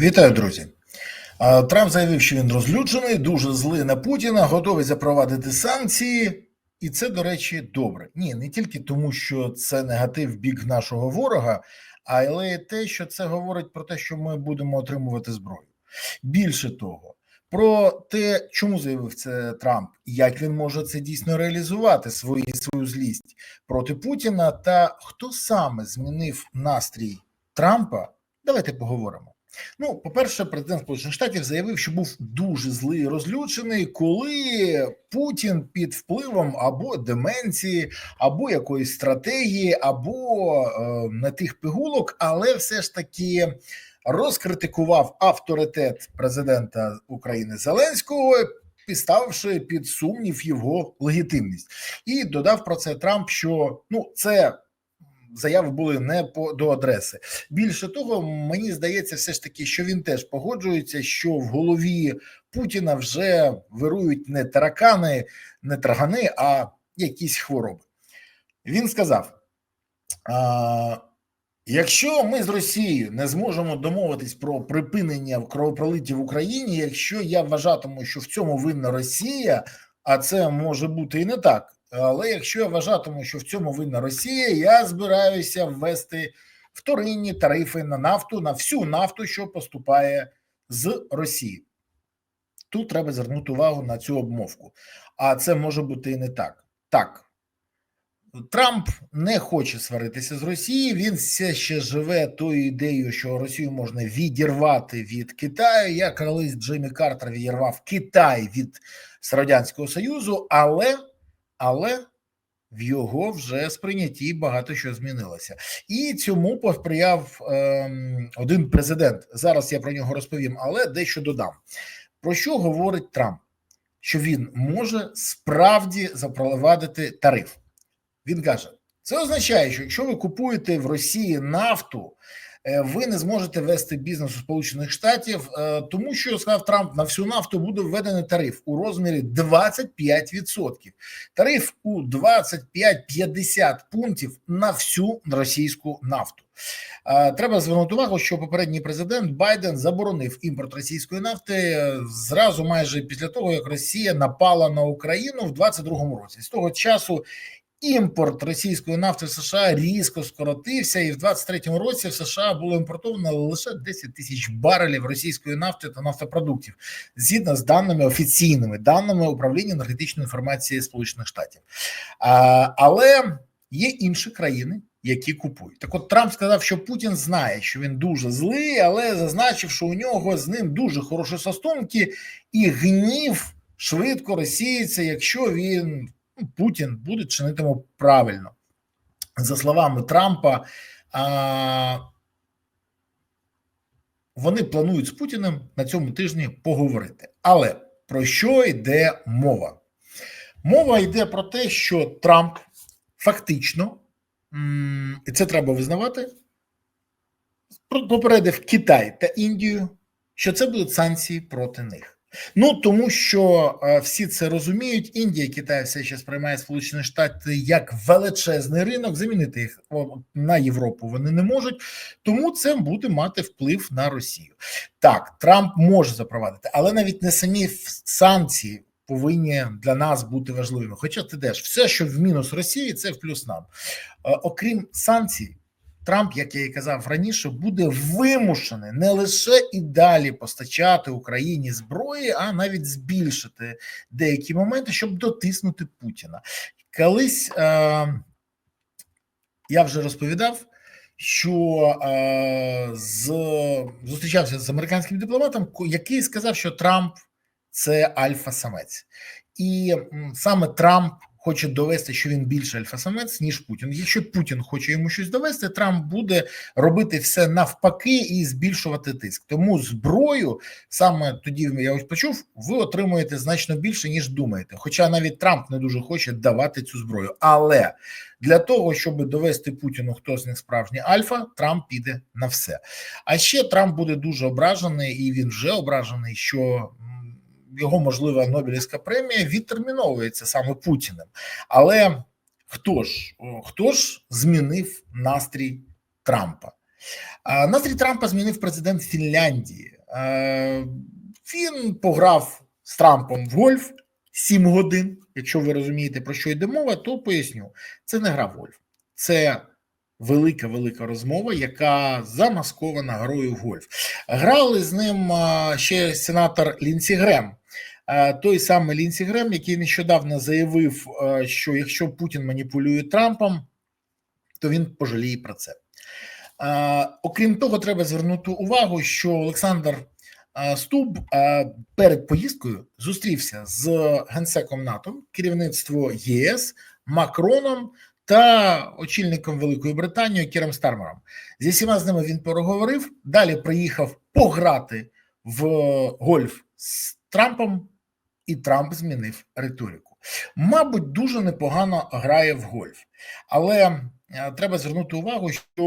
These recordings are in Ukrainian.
Вітаю, друзі. Трамп заявив, що він розлючений, дуже злий на Путіна, готовий запровадити санкції. І це, до речі, добре. Ні, не тільки тому, що це негатив бік нашого ворога, але й те, що це говорить про те, що ми будемо отримувати зброю. Більше того, про те, чому заявив це Трамп, як він може це дійсно реалізувати свої, свою злість проти Путіна, та хто саме змінив настрій Трампа, давайте поговоримо. Ну, по-перше, президент Сполучених Штатів заявив, що був дуже злий і розлючений, коли Путін під впливом або деменції, або якоїсь стратегії, або е, не тих пигулок, але все ж таки розкритикував авторитет президента України Зеленського. Підставивши під сумнів його легітимність, і додав про це Трамп, що ну це заяви були не по до адреси. Більше того, мені здається, все ж таки, що він теж погоджується, що в голові Путіна вже вирують не таракани, не трагани, а якісь хвороби. Він сказав: а, якщо ми з Росією не зможемо домовитись про припинення кровопролиття в Україні, якщо я вважатиму, що в цьому винна Росія, а це може бути і не так. Але якщо я вважатиму, що в цьому винна Росія, я збираюся ввести вторинні тарифи на нафту, на всю нафту, що поступає з Росії. Тут треба звернути увагу на цю обмовку. А це може бути і не так. Так. Трамп не хоче сваритися з Росією. Він все ще живе тою ідеєю, що Росію можна відірвати від Китаю. Як колись Джиммі Картер відірвав Китай від Радянського Союзу, але але в його вже сприйнятті багато що змінилося, і цьому посприяв ем, один президент. Зараз я про нього розповім, але дещо додам. Про що говорить Трамп? Що він може справді запровадити тариф? Він каже: це означає, що якщо ви купуєте в Росії нафту. Ви не зможете вести бізнес у Сполучених Штатів, тому що сказав Трамп на всю нафту буде введений тариф у розмірі 25%. Тариф у 25-50 пунктів на всю російську нафту. Треба звернути увагу, що попередній президент Байден заборонив імпорт російської нафти зразу, майже після того як Росія напала на Україну в 22-му році. З того часу Імпорт російської нафти в США різко скоротився, і в 23-му році в США було імпортовано лише 10 тисяч барелів російської нафти та нафтопродуктів, згідно з даними офіційними даними управління енергетичної інформації Сполучених Штатів. А, Але є інші країни, які купують. Так, от Трамп сказав, що Путін знає, що він дуже злий, але зазначив, що у нього з ним дуже хороші стосунки, і гнів швидко розсіється, якщо він. Путін буде чинитиме правильно. За словами Трампа, а, вони планують з Путіним на цьому тижні поговорити. Але про що йде мова? Мова йде про те, що Трамп фактично, і це треба визнавати, попередив Китай та Індію, що це будуть санкції проти них. Ну тому що е, всі це розуміють. Індія, Китай все ще сприймає Сполучені Штати як величезний ринок. Замінити їх на Європу вони не можуть, тому це буде мати вплив на Росію. Так, Трамп може запровадити, але навіть не самі санкції. Повинні для нас бути важливими. Хоча ти теж все, що в мінус Росії, це в плюс нам, е, окрім санкцій, Трамп, як я і казав раніше, буде вимушений не лише і далі постачати Україні зброї, а навіть збільшити деякі моменти, щоб дотиснути Путіна. Колись е, я вже розповідав. Що е, з зустрічався з американським дипломатом, який сказав, що Трамп це альфа-самець, і саме Трамп хоче довести, що він більше альфа-самець, ніж Путін. Якщо Путін хоче йому щось довести, Трамп буде робити все навпаки і збільшувати тиск. Тому зброю саме тоді я ось почув, ви отримуєте значно більше ніж думаєте. Хоча навіть Трамп не дуже хоче давати цю зброю. Але для того, щоб довести Путіну, хто з них справжній альфа, Трамп піде на все. А ще Трамп буде дуже ображений, і він вже ображений, що його можлива Нобелівська премія відтерміновується саме Путіним. Але хто ж хто ж змінив настрій Трампа? Настрій Трампа змінив президент Фінляндії. Він пограв з Трампом в гольф 7 годин. Якщо ви розумієте, про що йде мова, то поясню: це не гра в гольф, це велика велика розмова, яка замаскована грою в гольф. Грали з ним ще сенатор Лінсі Грем. Той самий Лінсі Грем, який нещодавно заявив, що якщо Путін маніпулює Трампом, то він пожаліє про це. Окрім того, треба звернути увагу, що Олександр Стуб перед поїздкою зустрівся з генсеком НАТО, керівництво ЄС, Макроном та очільником Великої Британії Кіром Стармером. Зі всіма з ними він переговорив. Далі приїхав пограти в гольф з Трампом, і Трамп змінив риторику. Мабуть, дуже непогано грає в гольф, але е, треба звернути увагу, що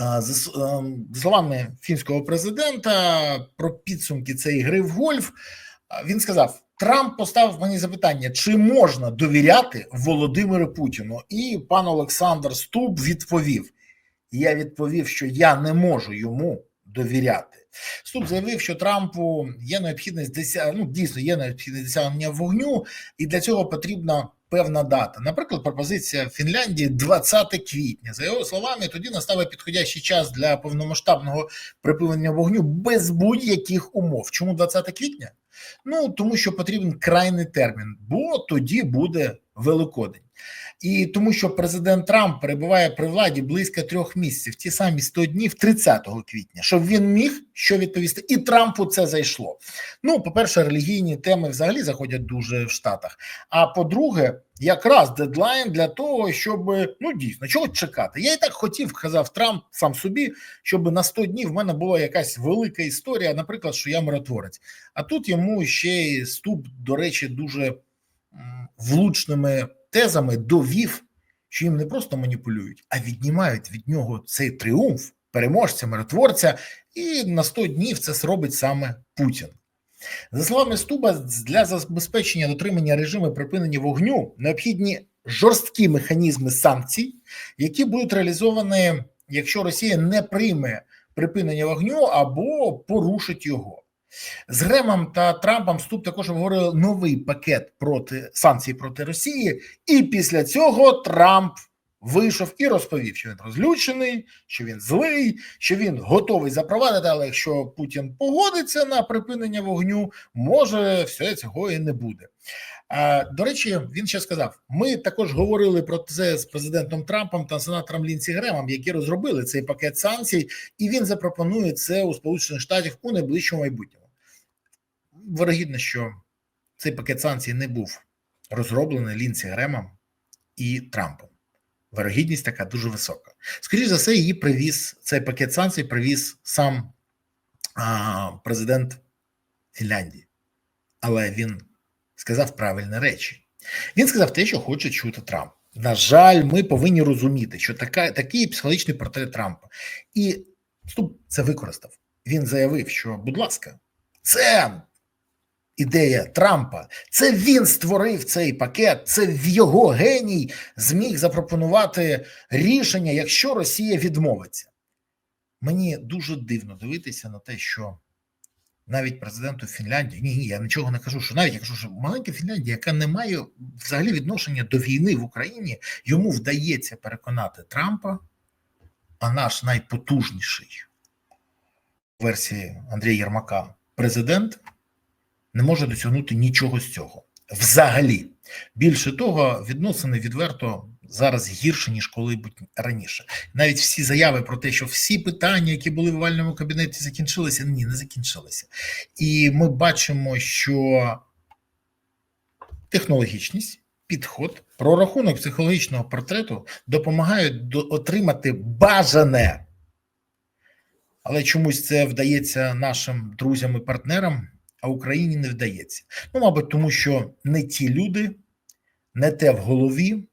е, с- е, словами фінського президента про підсумки цієї гри в гольф, він сказав: Трамп поставив мені запитання, чи можна довіряти Володимиру Путіну? І пан Олександр Стуб відповів: Я відповів, що я не можу йому довіряти. Стуб заявив, що Трампу є необхідність досяг... ну, дійсно є необхідність досягнення вогню, і для цього потрібна певна дата. Наприклад, пропозиція Фінляндії 20 квітня. За його словами, тоді настане підходящий час для повномасштабного припинення вогню без будь-яких умов. Чому 20 квітня? Ну тому що потрібен крайний термін, бо тоді буде Великодень. І тому, що президент Трамп перебуває при владі близько трьох місяців, ті самі 100 днів 30 квітня, щоб він міг що відповісти, і Трампу це зайшло. Ну, по-перше, релігійні теми взагалі заходять дуже в Штатах. А по-друге, якраз дедлайн для того, щоб ну дійсно чого чекати. Я і так хотів, казав Трамп сам собі, щоб на 100 днів в мене була якась велика історія, наприклад, що я миротворець. А тут йому ще й ступ, до речі, дуже влучними тезами довів, що їм не просто маніпулюють, а віднімають від нього цей тріумф переможця, миротворця, і на 100 днів це зробить саме Путін. За словами Стуба, для забезпечення дотримання режиму припинення вогню необхідні жорсткі механізми санкцій, які будуть реалізовані, якщо Росія не прийме припинення вогню або порушить його. З Гремом та Трампом Ступ також обговорили новий пакет проти санкцій проти Росії, і після цього Трамп вийшов і розповів, що він розлючений, що він злий, що він готовий запровадити, але якщо Путін погодиться на припинення вогню, може все цього і не буде. А, До речі, він ще сказав: ми також говорили про це з президентом Трампом та сенатором Лінсі Гремом, які розробили цей пакет санкцій, і він запропонує це у Сполучених Штатах у найближчому майбутньому. Вирогідно, що цей пакет санкцій не був розроблений Лінсі Гремом і Трампом. Вирогідність така дуже висока. Скоріше за все, її привіз цей пакет санкцій, привіз сам а, президент Фінляндії, але він сказав правильні речі. Він сказав те, що хоче чути Трамп. На жаль, ми повинні розуміти, що така, такий психологічний портрет Трампа. І Ступ це використав. Він заявив, що, будь ласка, це ідея Трампа. Це він створив цей пакет. Це його геній зміг запропонувати рішення, якщо Росія відмовиться. Мені дуже дивно дивитися на те, що навіть президенту Фінляндії, ні, ні, я нічого не кажу, що навіть я кажу, що маленька Фінляндія, яка не має взагалі відношення до війни в Україні, йому вдається переконати Трампа, а наш найпотужніший версії Андрія Єрмака президент не може досягнути нічого з цього. Взагалі, більше того, відносини відверто зараз гірше ніж коли-будь раніше. Навіть всі заяви про те, що всі питання, які були в овальному кабінеті, закінчилися, ні, не закінчилися. І ми бачимо, що технологічність, підход, прорахунок психологічного портрету допомагають до- отримати бажане. Але чомусь це вдається нашим друзям і партнерам, а Україні не вдається. Ну, мабуть, тому що не ті люди, не те в голові,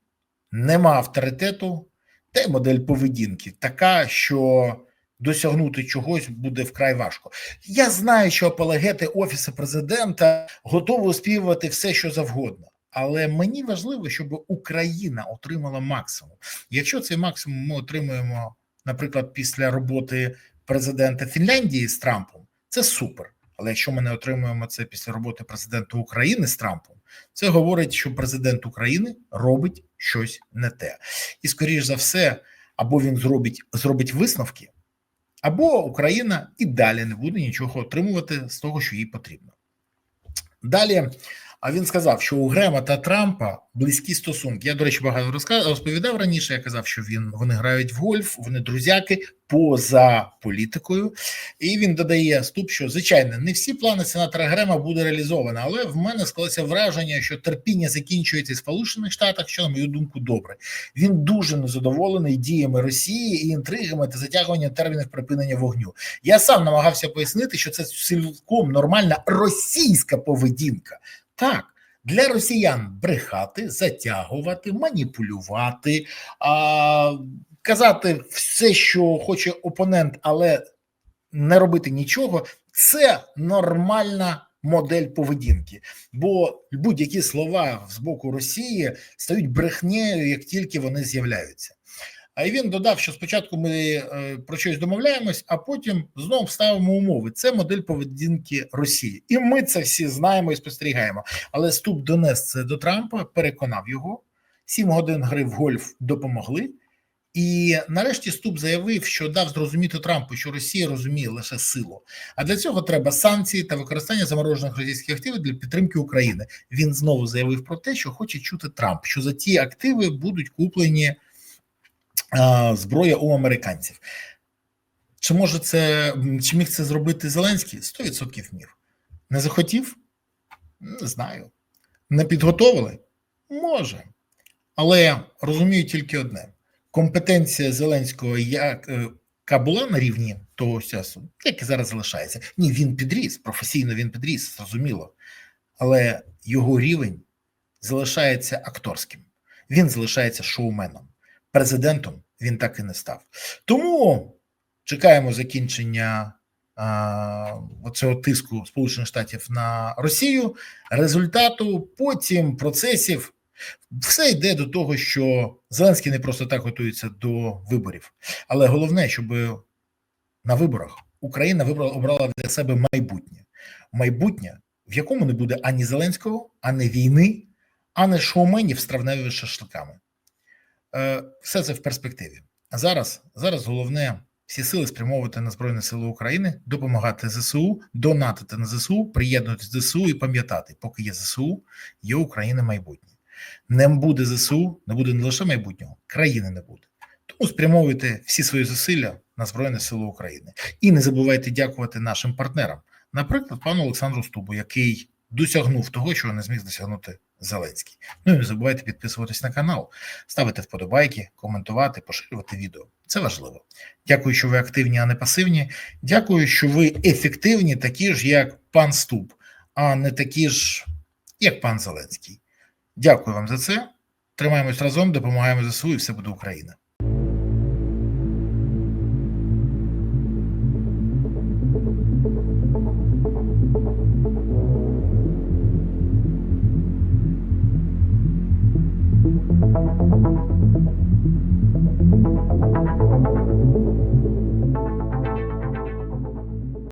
нема авторитету, та й модель поведінки така, що досягнути чогось буде вкрай важко. Я знаю, що апологети Офісу президента готові оспівувати все, що завгодно. Але мені важливо, щоб Україна отримала максимум. Якщо цей максимум ми отримуємо наприклад, після роботи президента Фінляндії з Трампом, це супер. Але якщо ми не отримуємо це після роботи президента України з Трампом, це говорить, що президент України робить щось не те, і скоріш за все, або він зробить зробить висновки, або Україна і далі не буде нічого отримувати з того, що їй потрібно. Далі. А він сказав, що у Грема та Трампа близькі стосунки. Я, до речі, багато розповідав раніше. Я казав, що він вони грають в гольф, вони друзяки поза політикою. І він додає ступ, що звичайно не всі плани сенатора Грема буде реалізовано, але в мене склалося враження, що терпіння закінчується в Сполучених Штатах, що на мою думку добре. Він дуже незадоволений діями Росії і інтригами та затягуванням термінів припинення вогню. Я сам намагався пояснити, що це цілком нормальна російська поведінка. Так, для росіян брехати, затягувати, маніпулювати, а, казати все, що хоче опонент, але не робити нічого, це нормальна модель поведінки. Бо будь-які слова з боку Росії стають брехнею, як тільки вони з'являються. А він додав, що спочатку ми е, про щось домовляємось, а потім знову ставимо умови. Це модель поведінки Росії, і ми це всі знаємо і спостерігаємо. Але ступ донес це до Трампа, переконав його. Сім годин гри в гольф допомогли. І нарешті Ступ заявив, що дав зрозуміти Трампу, що Росія розуміє лише силу. А для цього треба санкції та використання заморожених російських активів для підтримки України. Він знову заявив про те, що хоче чути Трамп, що за ті активи будуть куплені зброя у американців. Чи може це чи міг це зробити Зеленський? 100% міг. Не захотів? Не знаю. Не підготовили? Може. Але розумію тільки одне: компетенція Зеленського, яка була на рівні того часу, як і зараз залишається. Ні, він підріс, професійно він підріс, зрозуміло. Але його рівень залишається акторським, він залишається шоуменом президентом він так і не став. Тому чекаємо закінчення а, оцього тиску Сполучених Штатів на Росію, результату, потім процесів. Все йде до того, що Зеленський не просто так готується до виборів, але головне, щоб на виборах Україна вибрала обрала для себе майбутнє, майбутнє, в якому не буде ані Зеленського, ані війни, ані шоуменів з травневими шашликами. Е, все це в перспективі. А зараз зараз головне всі сили спрямовувати на Збройні Сили України, допомагати ЗСУ, донатити на ЗСУ, приєднуватися до ЗСУ і пам'ятати, поки є ЗСУ, є Україна майбутнє. Не буде ЗСУ, не буде не лише майбутнього, країни не буде. Тому спрямовуйте всі свої зусилля на Збройні Сили України. І не забувайте дякувати нашим партнерам, наприклад, пану Олександру Стубу, який досягнув того, чого не зміг досягнути Зеленський. Ну і не забувайте підписуватись на канал, ставити вподобайки, коментувати, поширювати відео. Це важливо. Дякую, що ви активні, а не пасивні. Дякую, що ви ефективні, такі ж, як пан Ступ, а не такі ж, як пан Зеленський. Дякую вам за це. Тримаємось разом, допомагаємо ЗСУ, і все буде Україна.